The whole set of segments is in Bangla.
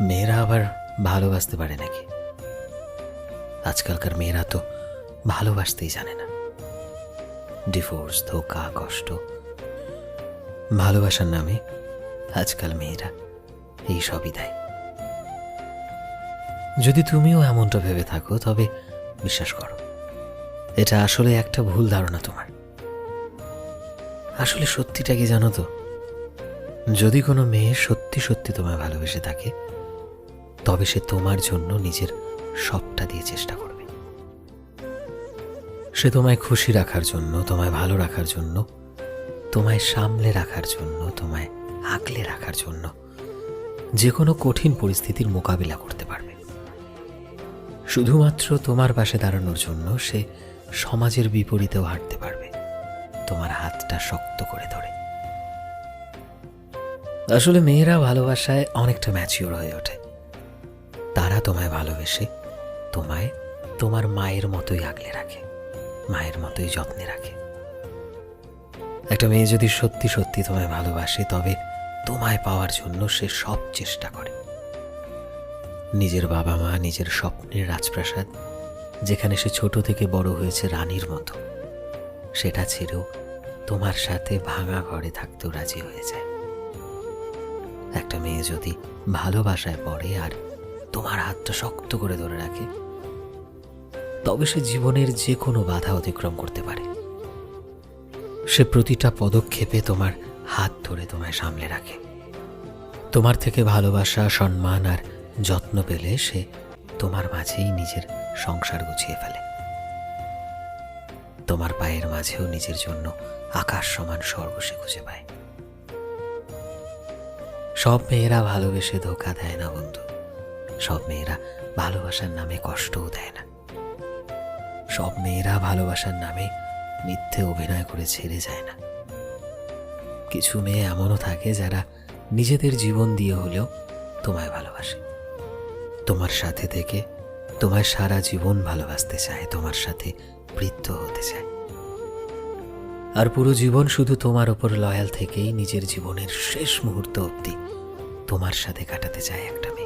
মেয়েরা আবার ভালোবাসতে পারে নাকি? আজকালকার মেয়েরা তো ভালোবাসতেই জানে না। ডিভোর্স ধোকা, কষ্ট। ভালোবাসার নামে আজকাল মেয়েরা এই সবই দেয়। যদি তুমিও এমনটা ভেবে থাকো, তবে বিশ্বাস করো, এটা আসলে একটা ভুল ধারণা তোমার। আসলে সত্যিটা কি জানো তো? যদি কোনো মেয়ে সত্যি সত্যি তোমায় ভালোবেসে থাকে তবে সে তোমার জন্য নিজের সবটা দিয়ে চেষ্টা করবে। সে তোমায় খুশি রাখার জন্য, তোমায় ভালো রাখার জন্য, তোমায় সামলে রাখার জন্য, তোমায় আগলে রাখার জন্য যে কোনো কঠিন পরিস্থিতির মোকাবিলা করতে পারবে। শুধুমাত্র তোমার পাশে দাঁড়ানোর জন্য সে সমাজের বিপরীতেও হাঁটতে পারবে। তোমার হাতটা শক্ত করে ধরে। আসলে মেয়েরা ভালোবাসায় অনেকটা ম্যাচিওর হয়ে ওঠে। তারা তোমায় ভালোবেসে, তোমায় তোমার মায়ের মতোই আগলে রাখে, মায়ের মতোই যত্নে রাখে। একটা মেয়ে যদি সত্যি সত্যি তোমায় ভালোবাসে, তবে তোমায় পাওয়ার জন্য সে সব চেষ্টা করে। নিজের বাবা মা, নিজের স্বপ্নের রাজপ্রাসাদ, যেখানে সে ছোট থেকে বড় হয়েছে রানীর মতো, সেটা ছেড়েও তোমার সাথে ভাঙা ঘরে থাকতেও রাজি হয়ে যায়। একটা মেয়ে যদি ভালোবাসায় পড়ে আর তোমার হাতটা শক্ত করে ধরে রাখে, তবে সে জীবনের যে কোনো বাধা অতিক্রম করতে পারে। সে প্রতিটা পদক্ষেপে তোমার হাত ধরে তোমায় সামলে রাখে। তোমার থেকে ভালোবাসা, সম্মান আর যত্ন পেলে সে তোমার মাঝেই নিজের সংসার গুছিয়ে ফেলে। তোমার পায়ের মাঝেও নিজের জন্য আকাশ সমান স্বর্গ সে খুঁজে পায়। সব মেয়েরা ভালোবেসে ধোকা দেয় না বন্ধু। সব মেয়েরা ভালোবাসার নামে কষ্টও দেয় না। সব মেয়েরা ভালোবাসার নামে মিথ্যে অভিনয় করে ছেড়ে যায় না। কিছু মেয়ে এমনও থাকে যারা নিজেদের জীবন দিয়ে হলেও তোমায় ভালোবাসে। তোমার সাথে থেকে তোমার সারা জীবন ভালোবাসতে চায়, তোমার সাথে বৃদ্ধ হতে চায়। আর পুরো জীবন শুধু তোমার ওপর লয়াল থেকেই নিজের জীবনের শেষ মুহূর্ত অবধি তোমার সাথে কাটাতে চায় একটা মেয়ে।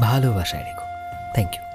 ভালোবাসায় রেখো। Thank you